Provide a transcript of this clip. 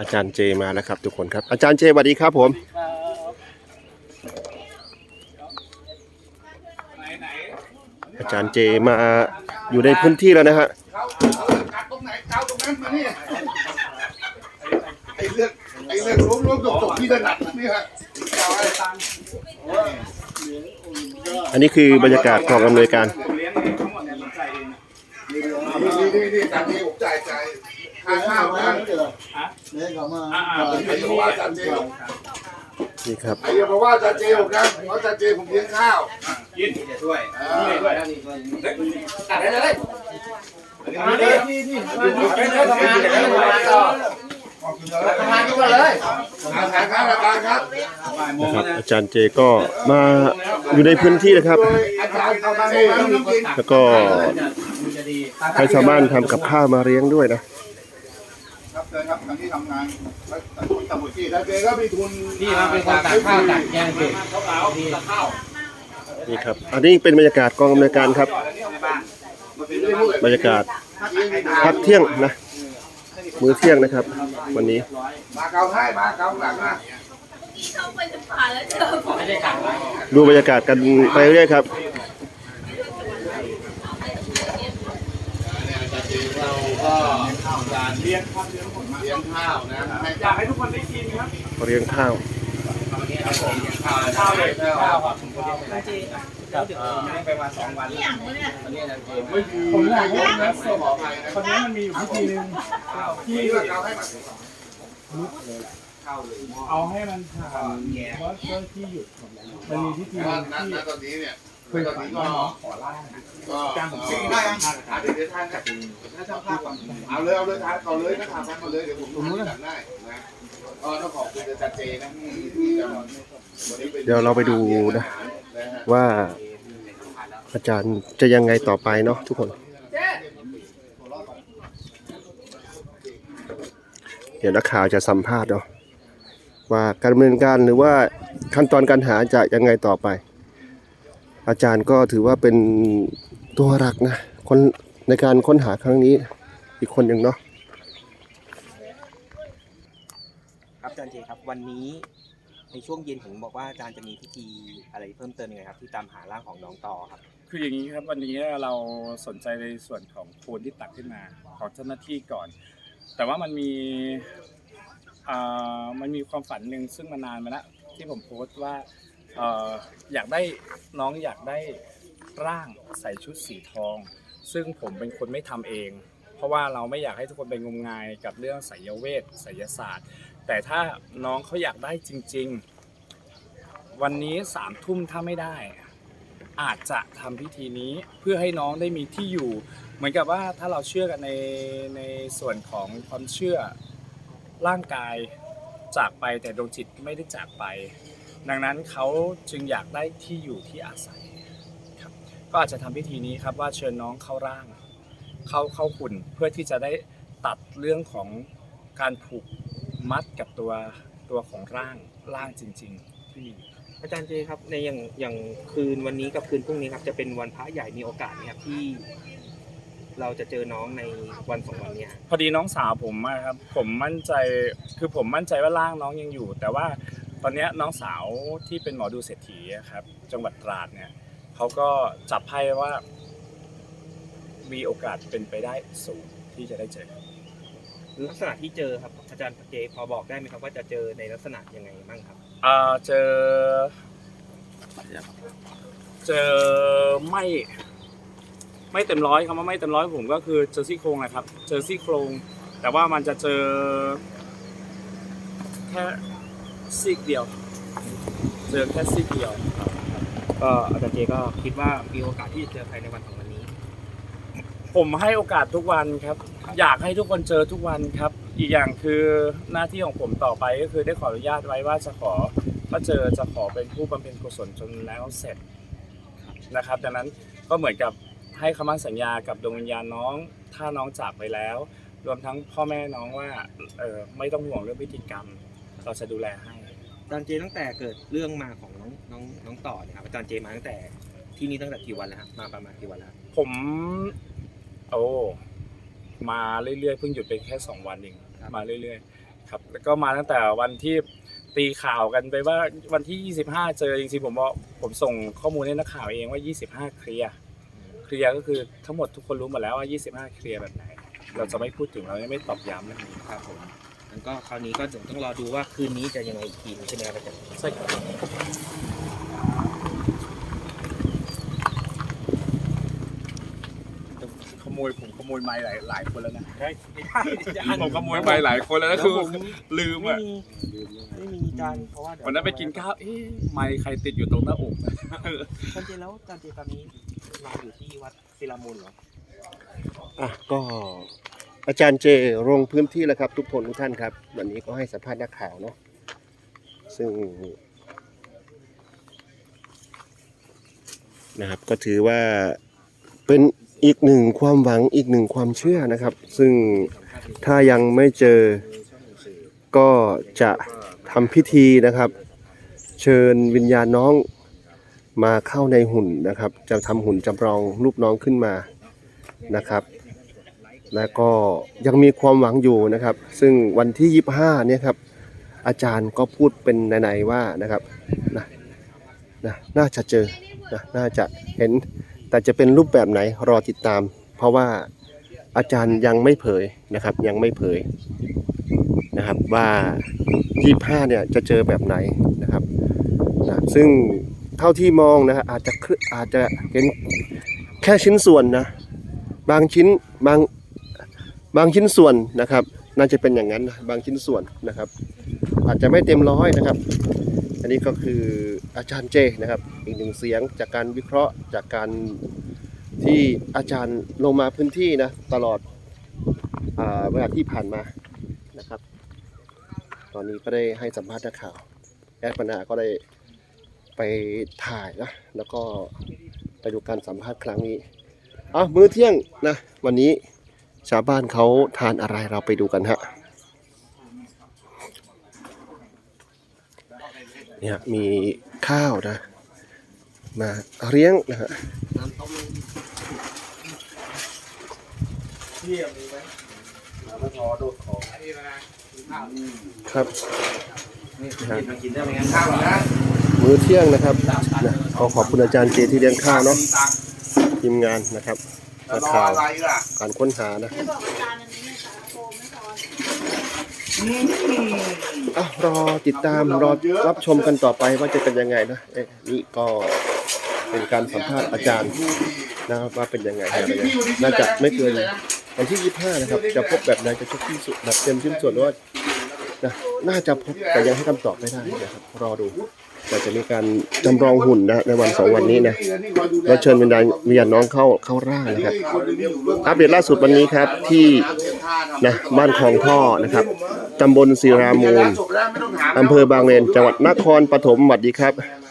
อาจารย์เจมาแล้วครับทุกคนครับ อาจารย์เจสวัสดีครับผม อาจารย์เจมาอยู่ในพื้นที่แล้วนะฮะเขาเอากัดตรงไหนเท้าตรงนั้นมานี่ไอ้เรื่องไอ้เรื่องล้มล้มตกตกที่ถนัดนี่ฮะอันนี้คือบรรยากาศกองอำนวยการดเนี่ยผมจ่ายเนะนี่นี่นี่ผมจ่ายจ่าย ค่าข้าวนะเนี่ยเขามาอ่าไอ้เยวบอกว่าจันเจผมนี่ครับไอ้เยวบอกว่าจันเจผมนะเพราะจันเจผมเลี้ยงข้าวกินจะช่วยอ่านี่ด้วยตัดได้เลยมาดินี่นี่ไปเลยทำงานเลยทำงานต่อทำงานทุกวันเลยอาหารครับอาจารย์ครับบ่ายโมงนะครับอาจารย์เจก็มาอยู่ในพื้นที่นะครับอาจารย์เอาเจต้องกินแล้วก็ให้ชาวบ้านทำกับข้าวมาเลี้ยงด้วยนะครับเชิญครับทางที่ทำงานคุณตำรวจที่จันเจก็มีทุนนี่มันเป็นคนตักข้าวตักแกงเด็กนี่ครับ อันนี้เป็นบรรยากาศกองอำนวยการครับ บรรยากาศพักเที่ยงนะ มื้อเที่ยงนะครับ วันนี้ มาเกาให้มาเกาหลังนะเข้าไปจะผ่านแล้วเจอผมดูบรรยากาศกันไปเรื่อยๆครับ ราก็การเลี้ยงข้าวเลี้ยงเลี้ยงข้าวนะให้อยากให้ทุกคนได้กินครับเลี้ยงข้าวข้าวเลยข้าวครับครับเดี๋ยวไปมาสองวันอย่างวะเนี่ยไม่มีผมอยากรู้นะขออภัยนะคนนี้มันมีอยู่วิธีนึงที่ว่เกาให้มาเลยเอาให้มันผ่านเพราะเจ้าที่หยุดมันมีวิธีหณนึงที่ตอนนี้เนี่ย คือตอนนี้ก็ขอล่างก็จ้างผมได้เดี๋ยวเดี๋ยวทานกันถ้าช่างภาพก่อนเอาเลยเอาเลยทานก่อนเลยนะทานทานก่อนเลยเดี๋ยวผมจักได้นะก็ต้องขอบคุณอาจารย์เจนะที่จะเดี๋ยวเราไปดูนะ ว่าอาจารย์จะยังไงต่อไปเนาะทุกคน เดี๋ยวนักข่าวจะสัมภาษณ์เนาะว่าการดำเนินการหรือว่าขั้นตอนการหาจะยังไงต่อไป อาจารย์ก็ถือว่าเป็นตัวหลักนะคนในการค้นหาครั้งนี้อีกคนหนึ่งเนาะครับอาจารย์เจครับวันนี้ในช่วงเย็นผมบอกว่าอาจารย์จะมีพิธีอะไรเพิ่มเติมยังไงครับ ที่ตามหาร่างของน้องต่อครับ คืออย่างนี้ครับวันนี้เราสนใจในส่วนของโคลนที่ตักขึ้นมาของเจ้าหน้าที่ก่อน แต่ว่ามันมีอ่ามันมีความฝันหนึ่งซึ่งมานานมาแล้วที่ผมโพสต์ว่า เอ่ออยากได้น้องอยากได้ร่างใส่ชุดสีทอง ซึ่งผมเป็นคนไม่ทำเอง เพราะว่าเราไม่อยากให้ทุกคนไปงมงายกับเรื่องไสยเวทไสยศาสตร์ แต่ถ้าน้องเขาอยากได้จริง ๆ วันนี้สามทุ่มถ้าไม่ได้ อาจจะทำพิธีนี้เพื่อให้น้องได้มีที่อยู่ เหมือนกับว่าถ้าเราเชื่อกันในในส่วนของความเชื่อร่างกายจากไปแต่ดวงจิตไม่ได้จากไป ดังนั้นเขาจึงอยากได้ที่อยู่ที่อาศัยครับก็อาจจะทำพิธีนี้ครับว่าเชิญน้องเข้าร่าง เข้าเข้าหุ่นเพื่อที่จะได้ตัดเรื่องของการผูกมัดกับตัวตัวของร่างร่างจริง ๆ ที่มีอาจารย์เจครับในอย่างอย่างคืนวันนี้กับคืนพรุ่งนี้ครับจะเป็นวันพระใหญ่มีโอกาสไหมครับที่เราจะเจอน้องในวันสองวันเนี้ยพอดีน้องสาวผมอะครับผมมั่นใจคือผมมั่นใจว่าร่างน้องยังอยู่ แต่ว่า ตอนเนี้ยน้องสาวที่เป็นหมอดูเศรษฐีอะครับ จังหวัดตราดเนี่ยเขาก็จับไพ่ว่า มีโอกาสเป็นไปได้สูงที่จะได้เจอลักษณะที่เจอครับอาจารย์เจพอบอกได้ไหมครับว่าจะเจอในลักษณะยังไงบ้างครับอ่าเจอ เจอไม่ ไม่เต็มร้อยคำว่าไม่เต็มร้อยผมก็คือเจอซี่โครงนะครับ เจอซี่โครง แต่ว่ามันจะเจอแค่ ซีกเดียวเจอแค่ซีกเดียวก็อาจารย์เจก็คิดว่ามีโอกาสที่จะเจอภายในวันสองวันนี้ ผมให้โอกาสทุกวันครับ อยากให้ทุกคนเจอทุกวันครับ อีกอย่างคือหน้าที่ของผมต่อไปก็คือได้ขออนุญาตไว้ว่าจะขอถ้าเจอจะขอเป็นผู้บำเพ็ญกุศลจนแล้วเสร็จนะครับดังนั้นก็เหมือนกับให้คำมั่นสัญญากับดวงวิญญาณน้อง ถ้าน้องจากไปแล้ว รวมทั้งพ่อแม่น้องว่าเออไม่ต้องห่วงเรื่องพิธีกรรม เราจะดูแลให้ อาจารย์เจตั้งแต่เกิดเรื่องมาของน้องน้องน้องต่อเนี่ยครับอาจารย์เจมาตั้งแต่ที่นี่ตั้งแต่กี่วันแล้วครับมาประมาณกี่วันแล้วครับผม โอ้มาเรื่อยๆเพิ่งหยุดไปแค่สองวันเองมาเรื่อยๆ ครับ แล้วก็มาตั้งแต่วันที่ตีข่าวกันไปว่าวันที่ 25 เจอจริงๆผมบอกผมส่งข้อมูลให้นักข่าวเองว่า 25 เคลียร์เคลียร์ก็คือทั้งหมดทุกคนรู้หมดแล้วว่า 25 เคลียร์แบบไหน เราจะไม่พูดถึงเราจะไม่ตอบย้ำเรื่องนี้ครับผม งั้นก็คราวนี้ก็เดี๋ยวต้องรอดูว่าคืนนี้จะยังไงอีกทีนึงใช่ไหมครับอาจารย์ใช่ครับขโมยผมขโมยไม้หลายหลายคนแล้วนะได้ไม่ได้ผมขโมยไม้หลายคนแล้วนะคือลืมไม่อะ มีไม่มีจานเพราะว่าเดี๋ยววันนั้นไปกินข้าว เอ๊ะไม้ใครติดอยู่ตรงหน้าอกจานเจแล้วจานเจตอนนี้มาอยู่ที่วัดศิลามูลเหรอ อะก็ อาจารย์เจลงพื้นที่แล้วครับ ทุกคนทุกท่านครับ วันนี้ก็ให้สัมภาษณ์นักข่าวเนาะซึ่งนะครับก็ถือว่าเป็นอีกหนึ่งความหวังอีกหนึ่งความเชื่อนะครับ ซึ่งถ้ายังไม่เจอก็จะทำพิธีนะครับ เชิญวิญญาณน้องมาเข้าในหุ่นนะครับ จะทำหุ่นจำลองรูปน้องขึ้นมานะครับ แล้วก็ยังมีความหวังอยู่นะครับ ซึ่งวันที่ 25เนี่ยครับอาจารย์ก็พูดเป็นในๆว่านะครับนะนะน่าจะเจอนะน่าจะเห็นแต่จะเป็นรูปแบบไหนรอติดตาม เพราะว่าอาจารย์ยังไม่เผยนะครับ ยังไม่เผยนะครับว่า25เนี่ยจะเจอแบบไหนนะครับนะซึ่งเท่าที่มองนะอาจจะอาจจะเห็นแค่ชิ้นส่วนนะบางชิ้นบาง บางชิ้นส่วนนะครับ น่าจะเป็นอย่างนั้นนะบางชิ้นส่วนนะครับ อาจจะไม่เต็มร้อยนะครับ อันนี้ก็คืออาจารย์เจนะครับ อีกหนึ่งเสียงจากการวิเคราะห์จากการที่อาจารย์ลงมาพื้นที่นะตลอดอเวลาที่ผ่านมานะครับ ตอนนี้ก็ได้ให้สัมภาษณ์นักข่าวแอดปนาก็ได้ไปถ่ายนะแล้วก็ไปดูการสัมภาษณ์ครั้งนี้เอามื้อเที่ยงนะวันนี้ ชาวบ้านเขาทานอะไรเราไปดูกันฮะเนี่ยมีข้าวนะ มาเลี้ยงนะฮะครับนี่กินได้ไหมข้าวนะมื้อเที่ยงนะครับนะขอขอบคุณอาจารย์เจที่เลี้ยงข้าวเนาะทีมงานนะครับ รอข่าวอะไรล่ะการค้นหานะไม่บอกอาจารย์อันนี้นะคะโฟมไม่พออะรอติดตามรอรับชมกันต่อไปว่าจะเป็นยังไงนะเอ๊ะนี่ก็เป็นการสัมภาษณ์อาจารย์นะครับว่าเป็นยังไงอะไรยังไงน่าจะไม่เกินวันที่ 25 นะครับ จะพบแบบไหนจะชกที่สุดแบบเต็มชิ้นส่วนหรือว่านะน่าจะพบแต่ยังให้คำตอบไม่ได้นะครับรอดู แต่จะมีการจำลองหุ่นนะในวันสองวันนี้นะแล้วเชิญวิญญาณวิญญาณน้องเข้าเข้าร่างนะครับอัปเดตล่าสุดวันนี้ครับที่นะบ้านคลองท่อนะครับตำบลศิรามูลอำเภอบางเลนจังหวัดนครปฐมสวัสดีครับม